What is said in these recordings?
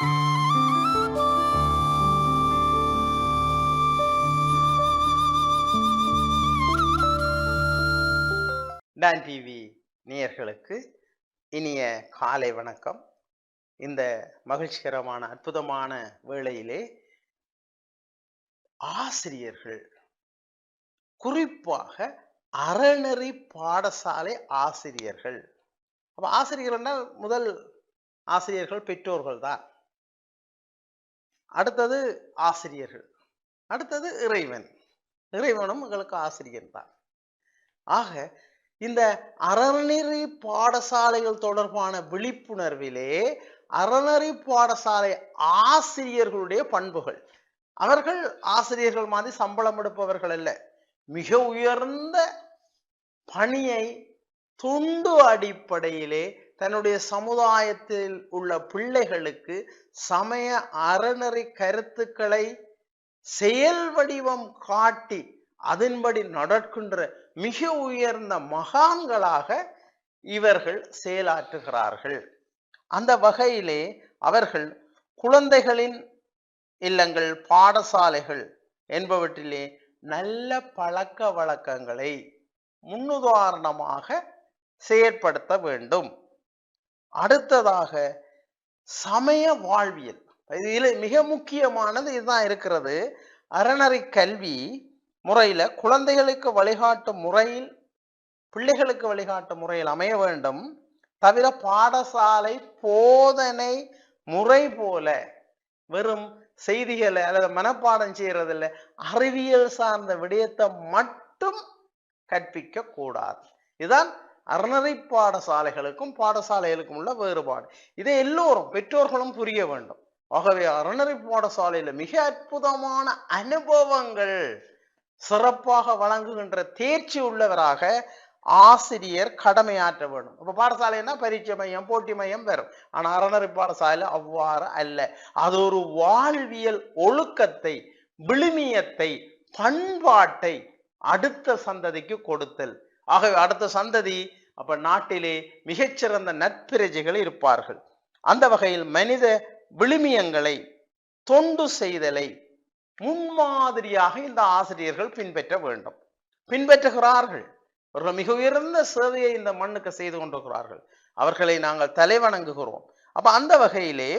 Don TV நேயர்களுக்கு இனிய காலை வணக்கம். இந்த மகிழ்ச்சிகரமான அற்புதமான வேளையிலே ஆசிரியர்கள் குறிப்பாக அறநெறி பாடசாலை ஆசிரியர்கள். அப்போ ஆசிரியர்கள்னால் முதல் ஆசிரியர்கள் பெற்றோர்கள் தான் அடுத்தது ஆசிரியர்கள். அடுத்தது இறைவன். இறைவனும் எங்களுக்கு ஆசிரியர் தான். ஆக இந்த அறநெறி பாடசாலைகள் தொடர்பான விழிப்புணர்விலே அறநெறி பாடசாலை ஆசிரியர்களுடைய பண்புகள். அவர்கள் ஆசிரியர்கள் மாதிரி சம்பளம் எடுப்பவர்கள் அல்ல. மிக உயர்ந்த பணியை துண்டு அடிப்படையிலே தன்னுடைய சமுதாயத்தில் உள்ள பிள்ளைகளுக்கு சமய அறநெறி கருத்துக்களை செயல் வடிவம் காட்டி அதன்படி நடக்கின்ற மிக உயர்ந்த மகான்களாக இவர்கள் செயலாற்றுகிறார்கள். அந்த வகையிலே அவர்கள் குழந்தைகளின் இல்லங்கள் பாடசாலைகள் என்பவற்றிலே நல்ல பழக்க வழக்கங்களை முன்னுதாரணமாக செயற்படுத்த வேண்டும். அடுத்ததாக சமய வாழ்வியல். இதில் மிக முக்கியமானது இதுதான் இருக்கிறது. அறநறை கல்வி முறையில குழந்தைகளுக்கு வழிகாட்டும் முறையில் பிள்ளைகளுக்கு வழிகாட்டும் முறையில் அமைய வேண்டும். தவிர பாடசாலை போதனை முறை போல வெறும் செய்திகளை அல்லது மனப்பாடம் செய்யறதில்ல அறிவியல் சார்ந்த விடயத்தை மட்டும் கற்பிக்க கூடாது. இதுதான் அறநறை பாடசாலைகளுக்கும் பாடசாலைகளுக்கும் உள்ள வேறுபாடு. இதை எல்லோரும் பெற்றோர்களும் புரிய வேண்டும். ஆகவே அறநறை பாடசாலையில மிக அற்புதமான அனுபவங்கள் சிறப்பாக வழங்குகின்ற தேர்ச்சி உள்ளவராக ஆசிரியர் கடமையாற்ற வேண்டும். இப்ப பாடசாலைன்னா பரீட்சை மையம் போட்டி மையம் வரும். ஆனா அறநறை பாடசாலை அவ்வாறு அல்ல. அது ஒரு வாழ்வியல் ஒழுக்கத்தை விழுமியத்தை பண்பாட்டை அடுத்த சந்ததிக்கு கொடுத்தல். ஆகவே அடுத்த சந்ததி அப்ப நாட்டிலே மிகச்சிறந்த நற்பிரஜைகள் இருப்பார்கள். அந்த வகையில் மனித விழுமியங்களை தொண்டு செய்தலை முன்மாதிரியாக இந்த ஆசிரியர்கள் பின்பற்ற வேண்டும். பின்பற்றுகிறார்கள். அவர்கள் மிக உயர்ந்த சேவையை இந்த மண்ணுக்கு செய்து கொண்டிருக்கிறார்கள். அவர்களை நாங்கள் தலைவணங்குகிறோம் அப்ப அந்த வகையிலே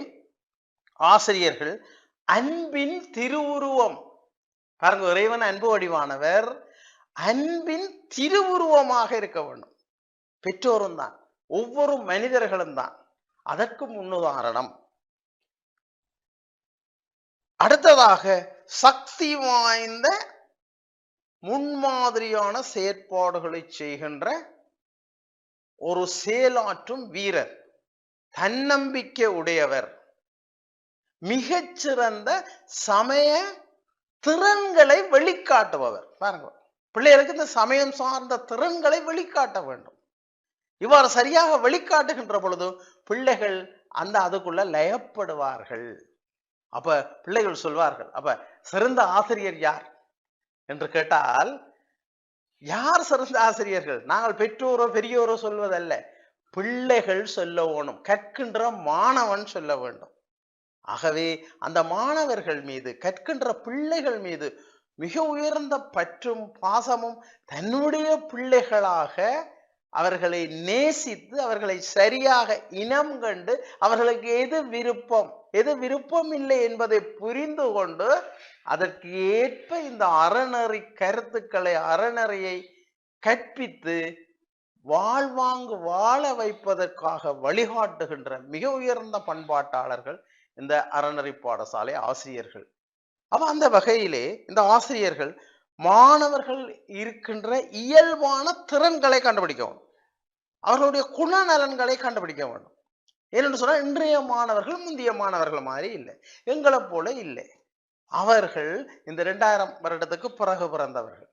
ஆசிரியர்கள் அன்பின் திருவுருவம் பாருங்க இறைவன் அன்பு வடிவானவர் அன்பின் திருவுருவமாக இருக்க வேண்டும். பெற்றோரும் தான். ஒவ்வொரு மனிதர்களும் தான். அதற்கு முன்னுதாரணம். அடுத்ததாக சக்தி வாய்ந்த முன்மாதிரியான செயற்பாடுகளை செய்கின்ற ஒரு செயலாற்றும் வீரர். தன்னம்பிக்கை உடையவர். மிகச்சிறந்த சமய திறன்களை வெளிக்காட்டுபவர். பாருங்க. பிள்ளைகளுக்கு இந்த சமயம் சார்ந்த திறன்களை வெளிக்காட்ட வேண்டும். இவ்வாறு சரியாக வெளிக்காட்டுகின்ற பொழுது பிள்ளைகள் அந்த அதுக்குள்ள லயப்படுவார்கள். அப்ப பிள்ளைகள் சொல்வார்கள் அப்ப சிறந்த ஆசிரியர் யார் என்று கேட்டால் யார் சிறந்த ஆசிரியர்கள்? நாங்கள் பெற்றோரோ பெரியோரோ சொல்வதல்ல. பிள்ளைகள் சொல்ல வேணும் கற்கின்ற மாணவன் சொல்ல வேண்டும். ஆகவே அந்த மாணவர்கள் மீது கற்கின்ற பிள்ளைகள் மீது மிக உயர்ந்த பற்றும் பாசமும் தன்னுடைய பிள்ளைகளாக அவர்களை நேசித்து அவர்களை சரியாக இனம் கண்டு அவர்களுக்கு எது விருப்பம்? எது விருப்பம் இல்லை என்பதை புரிந்து கொண்டு அதற்கு ஏற்ப இந்த அறநெறி கருத்துக்களை அறநெறியை கற்பித்து வாழ்வாங்கு வாழ வைப்பதற்காக வழிகாட்டுகின்ற மிக உயர்ந்த பண்பாட்டாளர்கள் இந்த அறநெறி பாடசாலை ஆசிரியர்கள். அப்ப அந்த வகையிலே இந்த ஆசிரியர்கள் மாணவர்கள் இருக்கின்ற இயல்பான திறன்களை கண்டுபிடிக்க வேண்டும். அவர்களுடைய குணநலன்களை கண்டுபிடிக்க வேண்டும். ஏனென்று சொன்னால் இன்றைய மாணவர்கள் முந்தைய மாணவர்கள் மாதிரி இல்லை. எங்களை போல இல்லை. அவர்கள் இந்த ரெண்டாயிரம் வருடத்துக்கு பிறகு பிறந்தவர்கள்.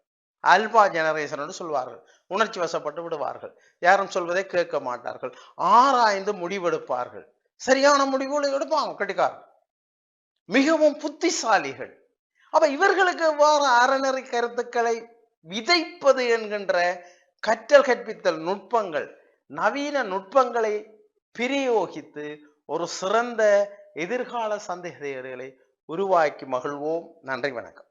அல்பா ஜெனரேஷன் சொல்வார்கள். உணர்ச்சி வசப்பட்டு விடுவார்கள். யாரும் சொல்வதை கேட்க மாட்டார்கள். ஆராய்ந்து முடிவெடுப்பார்கள். சரியான முடிவுகளை எடுப்பாங்க கட்டிக்காரர்கள். மிகவும் புத்திசாலிகள். அப்ப இவர்களுக்கு எவ்வாறு அறநெறி கருத்துக்களை விதைப்பது என்கின்ற கற்றல் கற்பித்தல் நுட்பங்கள் நவீன நுட்பங்களை பிரயோகித்து ஒரு சிறந்த எதிர்கால சந்தேகங்களை உருவாக்கி மகிழ்வோம். நன்றி வணக்கம்.